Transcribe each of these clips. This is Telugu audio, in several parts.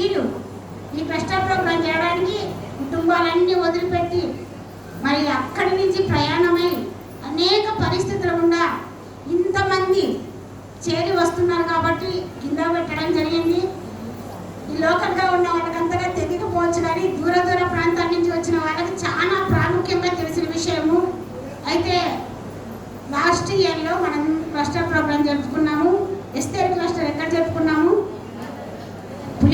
స్త్రీలు ఈ క్లస్టర్ ప్రోగ్రాం చేయడానికి కుటుంబాలన్నీ వదిలిపెట్టి మరి అక్కడి నుంచి ప్రయాణమై అనేక పరిస్థితులు గుండా ఇంతమంది చేరి వస్తున్నారు కాబట్టి కింద పెట్టడం జరిగింది. ఈ లోకల్గా ఉన్న వాళ్ళకంతగా తెలియకపోవచ్చు కానీ దూర దూర ప్రాంతాల నుంచి వచ్చిన వాళ్ళకి చాలా ప్రాముఖ్యంగా తెలిసిన విషయము. అయితే లాస్ట్ ఇయర్లో మనం క్లస్టర్ ప్రోగ్రామ్ జరుపుకున్నాము. ఎస్తేర్ క్లస్టర్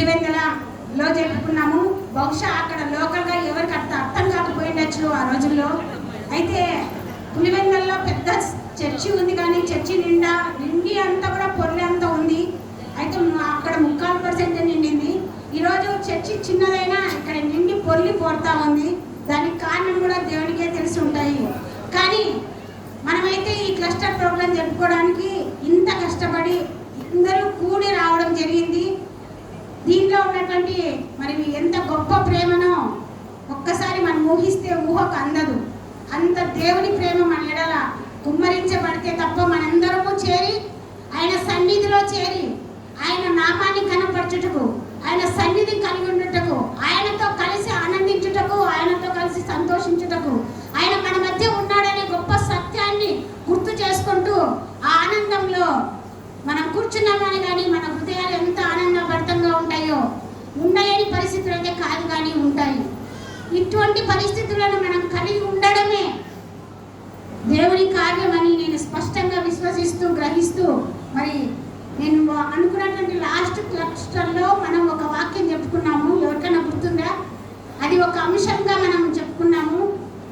పులివెందలలో జరుపుకున్నాము. బహుశా అక్కడ లోకల్గా ఎవరికి అంత అర్థం కాకపోయిండొచ్చు ఆ రోజుల్లో. అయితే పులివెందల్లో పెద్ద చర్చి ఉంది కానీ చర్చి నిండా నిండి అంతా కూడా పొర్లి అంతా ఉంది. అయితే అక్కడ ముక్కాలు పర్సెంట్ నిండింది. ఈరోజు చర్చి చిన్నదైనా ఇక్కడ నిండి పొర్లి పోతా ఉంది. దానికి కారణం కూడా దేవునికే తెలిసి ఉంటాయి. కానీ మనమైతే ఈ క్లస్టర్ ప్రోగ్రాం జరుపుకోవడానికి ఇంత కష్టపడి అందరూ కూడి రావడం కంటే మరి ఎంత గొప్ప ప్రేమనో ఒక్కసారి మనం ఊహిస్తే ఊహకు అందదు. అంత దేవుని ప్రేమ మన ఎడల కుమ్మరించబడితే తప్ప మనందరము చేరి ఆయన సన్నిధిలో చేరి ఆయన నామాన్ని కనపరచుటకు ఆయన సన్నిధి కలిగి ఉండుటకు ఆయనతో కలిసి ఆనందించుటకు ఆయనతో కలిసి సంతోషించుటకు ఆయన మన మధ్య ఉన్నాడనే గొప్ప సత్యాన్ని గుర్తు చేసుకుంటూ ఆ ఆనందంలో మనం కూర్చున్నామని కానీ మన హృదయాలు ఎంత ఆనందభరితంగా ఉంటాయో ఉండలేని పరిస్థితులు అయితే కాదు కానీ ఉంటాయి. ఇటువంటి పరిస్థితులను మనం కలిగి ఉండడమే దేవుని కార్యమని నేను స్పష్టంగా విశ్వసిస్తూ గ్రహిస్తూ మరి నేను అనుకున్నటువంటి లాస్ట్ క్లస్టర్లో మనం